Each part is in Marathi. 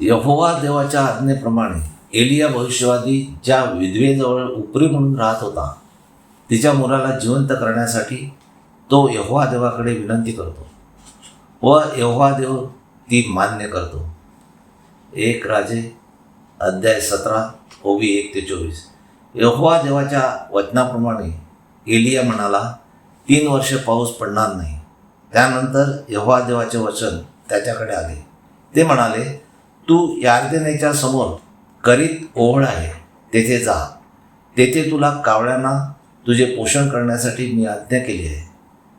यहोवा देवाच्या आज्ञेप्रमाणे एलिया भविष्यवादी ज्या विधवेजवळ उपरी म्हणून राहत होता तिच्या मुलाला जिवंत करण्यासाठी तो यहोवा देवाकडे विनंती करतो व यहोवा देव ती मान्य करतो. एक राजे अध्याय सतरा ओवी एक ते चोवीस. यहोवा देवाच्या वचनाप्रमाणे एलिया म्हणाला तीन वर्षे पाऊस पडणार नाही. त्यानंतर यहोवा देवाचे वचन त्याच्याकडे आले. ते म्हणाले तू यार्देनेच्या समोर करीत ओहळ आहे तेथे जा. तेथे तुला कावळ्यांना तुझे पोषण करण्यासाठी मी आज्ञा केली आहे.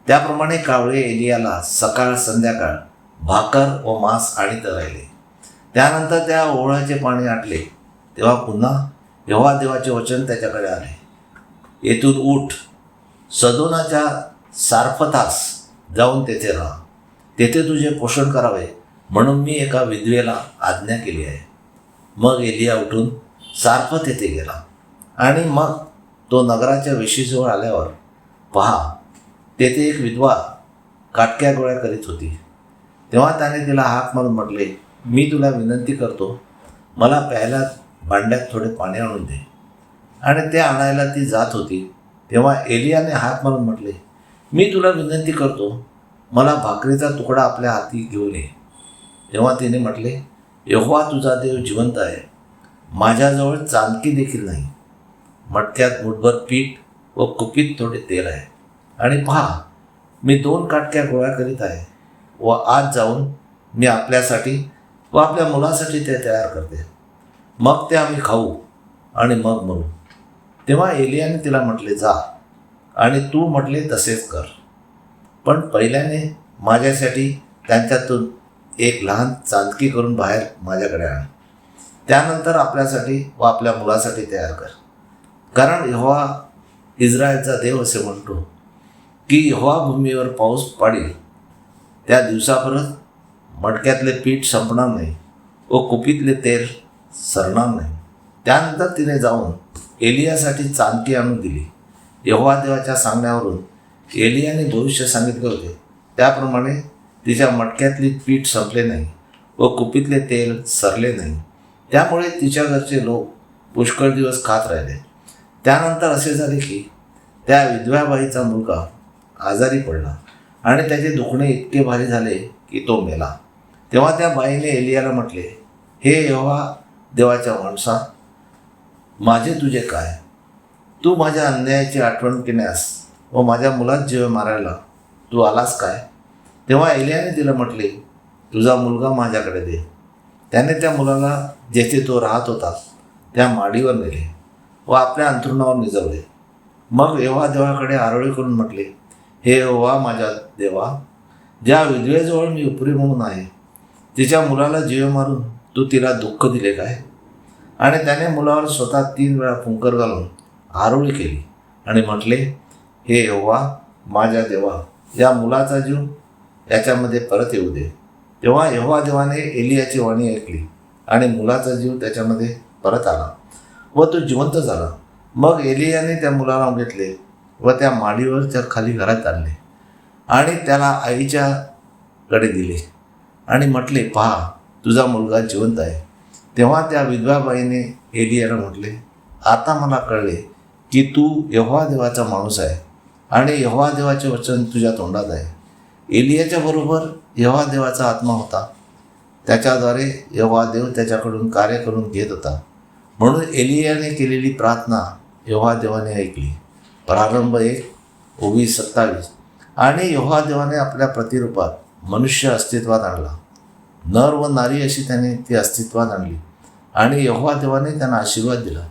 त्याप्रमाणे कावळे एलियाला सकाळ संध्याकाळ भाकर व मांस आणीत राहिले. त्यानंतर त्या ओहळाचे पाणी आटले. तेव्हा पुन्हा यव्हा देवाचे वचन त्याच्याकडे आले. येथून उठ. सदोनाच्या सारफतास जाऊन तेथे राहा. तेथे तुझे पोषण करावे. म्हणून मी एका विधवेला आज्ञा केली आहे. मग एलिया उठून सारपत येथे गेला आणि मग तो नगराच्या वेशीजवळ आल्यावर पहा तेथे एक विधवा काटक्या गोळ्या करीत होती. तेव्हा त्याने तिला हाक मारून म्हटले मी तुला विनंती करतो मला प्यायला भांड्यात थोडे पाणी आणून दे. आणि ते आणायला ती जात होती. तेव्हा एलियाने हात मारून म्हटले मी तुला विनंती करतो मला भाकरीचा तुकडा आपल्या हाती घेऊन ये. तेव्हा तिने म्हटले यहोवा तुझा देव जिवंत आहे. माझ्याजवळ चांदकी देखील नाही. मटक्यात मुठभर पीठ व कुपीत थोडे तेल आहे. आणि पहा मी दोन काटक्या गोळ्या करीत आहे व आज जाऊन मी आपल्यासाठी व आपल्या मुलासाठी ते तयार करते. मग ते आम्ही खाऊ आणि मग मरू. तेव्हा एलियाने तिला म्हटले जा. आणि तू म्हटले तसेच कर. पण पहिल्याने माझ्यासाठी त्यांच्यातून एक लहान चांदकी करून बाहेर माझ्याकडे आण. त्यानंतर आपल्यासाठी व आपल्या मुलासाठी तयार कर. कारण यहोवा इस्रायलचा देव असे म्हणतो की यहोवा भूमीवर पाऊस पडेल त्या दिवसापर्यंत मडक्यातले पीठ संपणार नाही व कुपीतले तेल सरणार नाही. त्यानंतर तिने जाऊन एलियासाठी चांदकी आणून दिली. यहोवा देवाच्या सांगण्यावरून एलियाने भविष्य सांगितले होते. त्याप्रमाणे तिच्या मटक्यातली पीठ संपले नाही व कुपीतले तेल सरले नाही. त्यामुळे तिच्या घरचे लोक पुष्कळ दिवस खात राहिले. त्यानंतर असे झाले की त्या विधव्याबाईचा मुलगा आजारी पडला आणि त्याचे दुखणे इतके भारी झाले की तो मेला. तेव्हा त्या बाईने एलियाला म्हटले हे यहोवा देवाच्या माणसा माझे तुझे काय? तू माझ्या अन्यायाची आठवण केल्यास व माझ्या मुलात जीव मारायला तू आलास काय? तेव्हा एलियाने तिला म्हटले तुझा मुलगा माझ्याकडे दे. त्याने त्या मुलाला जेथे तो राहत होता त्या माडीवर नेले व आपल्या अंथरुणावर निजवले. मग एव्हा देवाकडे आरोळी करून म्हटले हे यहोवा माझ्या देवा ज्या विधवेजवळ मी उपरी म्हणून आहे तिच्या मुलाला जीव मारून तू तिला दुःख दिले काय? आणि त्याने मुलावर स्वतः तीन वेळा फुंकर घालून आरोळी केली आणि म्हटले हे यहोवा माझ्या देवा या मुलाचा जीव याच्यामध्ये परत येऊ दे. तेव्हा यहोवा देवाने एलियाची वाणी ऐकली आणि मुलाचा जीव त्याच्यामध्ये परत आला व तो जिवंत झाला. मग एलियाने त्या मुलाला घेतले व त्या माडीवर त्या खाली घरात आणले आणि त्याला आईच्या कडे दिले आणि म्हटले पहा तुझा मुलगा जिवंत आहे. तेव्हा त्या विधवाबाईने एलियाला म्हटले आता मला कळले की तू यव्हा देवाचा माणूस आहे आणि यव्हा देवाचे वचन तुझ्या तोंडात आहे. एलियाच्या बरोबर यव्हा देवाचा आत्मा होता. त्याच्याद्वारे यव्हा देव त्याच्याकडून कार्य करून घेत होता. म्हणून एलियाने केलेली प्रार्थना यव्हा देवाने ऐकली. प्रारंभ एक ओवीस सत्तावीस. आणि यव्हा देवाने आपल्या प्रतिरूपात मनुष्य अस्तित्वात आणला. नर व नारी अशी त्याने ती अस्तित्वात आणली. आणि यव्हा देवाने त्यांना आशीर्वाद दिला.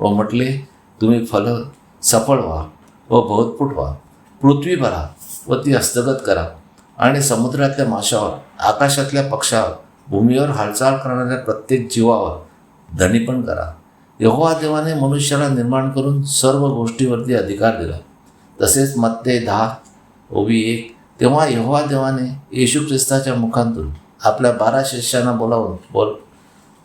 व म्हटले तुम्ही फल सफळ व्हा व बहुतपूट व्हा. पृथ्वी भरा व ती हस्तगत करा. आणि समुद्रातल्या माशावर आकाशातल्या पक्षावर भूमीवर हालचाल करणाऱ्या प्रत्येक जीवावर धनीपण करा. यहोवा देवाने मनुष्याला निर्माण करून सर्व गोष्टीवरती अधिकार दिला. तसेच मत्ते दहा ओवी एक तेव्हा यहोवा देवाने येशू ख्रिस्ताच्या मुखांतून आपल्या बारा शिष्यांना बोलावून बोल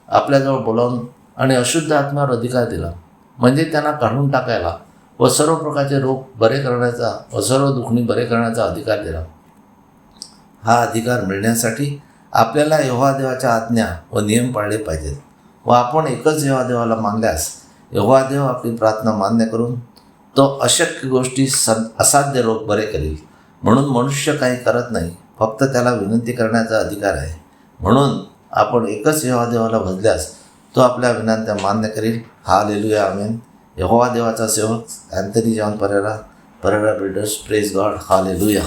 आपल्याजवळ बोलावून आणि अशुद्ध आत्म्यावर अधिकार दिला. म्हणजे त्यांना काढून टाकायला व सर्व प्रकारचे रोग बरे करण्याचा व सर्व दुखणी बरे करण्याचा अधिकार दिला. हा अधिकार मिळण्यासाठी आपल्याला यवादेवाच्या आज्ञा व नियम पाळले पाहिजेत व आपण एकच यवादेवाला मानल्यास यहोवा आपली प्रार्थना मान्य करून तो अशक्य गोष्टी स असाध्य रोग बरे करील. म्हणून मनुष्य काही करत नाही फक्त त्याला विनंती करण्याचा अधिकार आहे. म्हणून आपण एकच यहोवा भजल्यास तो आपल्या विनंत्या मान्य करील. हा लेलुया आमेन. यहोवा देवाचा सेवक Anthony John Pereira Pereira builders praise God. Hallelujah